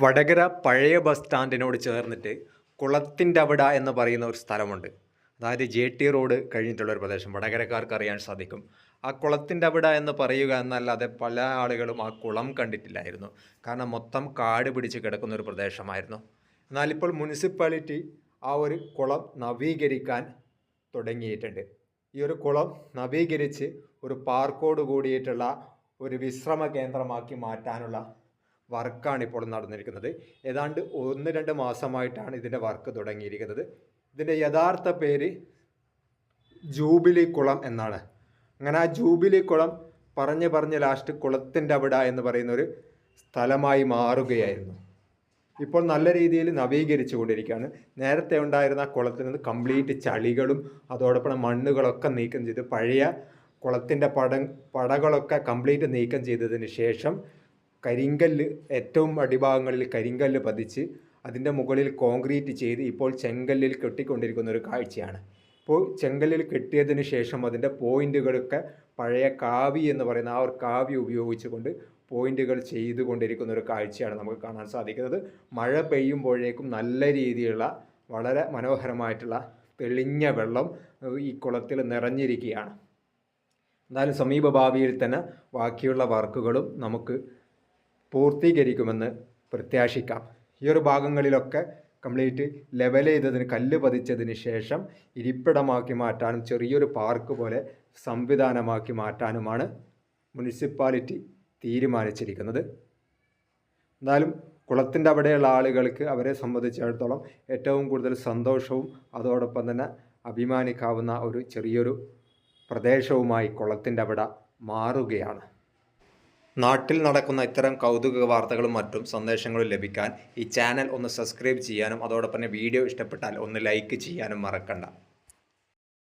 വടകര പഴയ ബസ് സ്റ്റാൻഡിനോട് ചേർന്നിട്ട് കുളത്തിന്റെ അവിട എന്ന് പറയുന്ന ഒരു സ്ഥലമുണ്ട്. അതായത് ജെ ടി റോഡ് കഴിഞ്ഞിട്ടുള്ള ഒരു പ്രദേശം. വടകരക്കാർക്ക് അറിയാൻ സാധിക്കും. ആ കുളത്തിന്റെ അവിട എന്ന് പറയുക എന്നല്ലാതെ പല ആളുകളും ആ കുളം കണ്ടിട്ടില്ലായിരുന്നു. കാരണം മൊത്തം കാട് പിടിച്ച് കിടക്കുന്ന ഒരു പ്രദേശമായിരുന്നു. എന്നാൽ ഇപ്പോൾ മുനിസിപ്പാലിറ്റി ആ ഒരു കുളം നവീകരിക്കാൻ തുടങ്ങിയിട്ടുണ്ട്. ഈ ഒരു കുളം നവീകരിച്ച് ഒരു പാർക്കോട് കൂടിയിട്ടുള്ള ഒരു വിശ്രമ കേന്ദ്രമാക്കി മാറ്റാനുള്ള വർക്കാണ് ഇപ്പോൾ നടന്നിരിക്കുന്നത്. ഏതാണ്ട് ഒന്ന് രണ്ട് മാസമായിട്ടാണ് ഇതിന്റെ വർക്ക് തുടങ്ങിയിരിക്കുന്നത്. ഇതിന്റെ യഥാർത്ഥ പേര് ജൂബിലി കുളം എന്നാണ്. അങ്ങനെ ആ ജൂബിലി കുളം പറഞ്ഞ് പറഞ്ഞ് ലാസ്റ്റ് കുളത്തിന്റെ അവിടെ എന്ന് പറയുന്ന ഒരു സ്ഥലമായി മാറുകയായിരുന്നു. ഇപ്പോൾ നല്ല രീതിയിൽ നവീകരിച്ചു കൊണ്ടിരിക്കുകയാണ്. നേരത്തെ ഉണ്ടായിരുന്ന കുളത്തിൽ നിന്ന് കംപ്ലീറ്റ് ചളികളും അതോടൊപ്പം മണ്ണുകളൊക്കെ നീക്കം ചെയ്ത് പഴയ കുളത്തിന്റെ പട പടകളൊക്കെ കംപ്ലീറ്റ് നീക്കം ചെയ്തതിന് ശേഷം കരിങ്കല്ല് ഏറ്റവും അടിഭാഗങ്ങളിൽ കരിങ്കല്ല് പതിച്ച് അതിന്റെ മുകളിൽ കോൺക്രീറ്റ് ചെയ്ത് ഇപ്പോൾ ചെങ്കല്ലിൽ കെട്ടിക്കൊണ്ടിരിക്കുന്ന ഒരു കാഴ്ചയാണ്. ഇപ്പോൾ ചെങ്കല്ലിൽ കെട്ടിയതിന് ശേഷം അതിന്റെ പോയിന്റുകളൊക്കെ പഴയ കാവി എന്ന് പറയുന്ന ആ ഒരു കാവി ഉപയോഗിച്ചുകൊണ്ട് പോയിന്റുകൾ ചെയ്തുകൊണ്ടിരിക്കുന്ന ഒരു കാഴ്ചയാണ് നമുക്ക് കാണാൻ സാധിക്കുന്നത്. മഴ പെയ്യുമ്പോഴേക്കും നല്ല രീതിയിലുള്ള വളരെ മനോഹരമായിട്ടുള്ള തെളിഞ്ഞ വെള്ളം ഈ കുളത്തിൽ നിറഞ്ഞിരിക്കുകയാണ്. എന്നാലും സമീപഭാവിയിൽ തന്നെ ബാക്കിയുള്ള വർക്കുകളും നമുക്ക് പൂർത്തീകരിക്കുമെന്ന് പ്രത്യാശിക്കാം. ഈ ഒരു ഭാഗങ്ങളിലൊക്കെ കംപ്ലീറ്റ് ലെവൽ ചെയ്തതിന് കല്ല് പതിച്ചതിന് ശേഷം ഇരിപ്പിടമാക്കി മാറ്റാനും ചെറിയൊരു പാർക്ക് പോലെ സംവിധാനമാക്കി മാറ്റാനുമാണ് മുനിസിപ്പാലിറ്റി തീരുമാനിച്ചിരിക്കുന്നത്. എന്നാലും കുളത്തിന്റെ അവിടെയുള്ള ആളുകൾക്ക് അവരെ സംബന്ധിച്ചിടത്തോളം ഏറ്റവും കൂടുതൽ സന്തോഷവും അതോടൊപ്പം തന്നെ അഭിമാനിക്കാവുന്ന ഒരു ചെറിയൊരു പ്രദേശവുമായി കുളത്തിന്റെ അവിടെ മാറുകയാണ്. നാട്ടിൽ നടക്കുന്ന ഇത്തരം കൗതുക വാർത്തകളും മറ്റും സന്ദേശങ്ങളും ലഭിക്കാൻ ഈ ചാനൽ ഒന്ന് സബ്സ്ക്രൈബ് ചെയ്യാനും അതോടൊപ്പം വീഡിയോ ഇഷ്ടപ്പെട്ടാൽ ഒന്ന് ലൈക്ക് ചെയ്യാനും മറക്കണ്ട.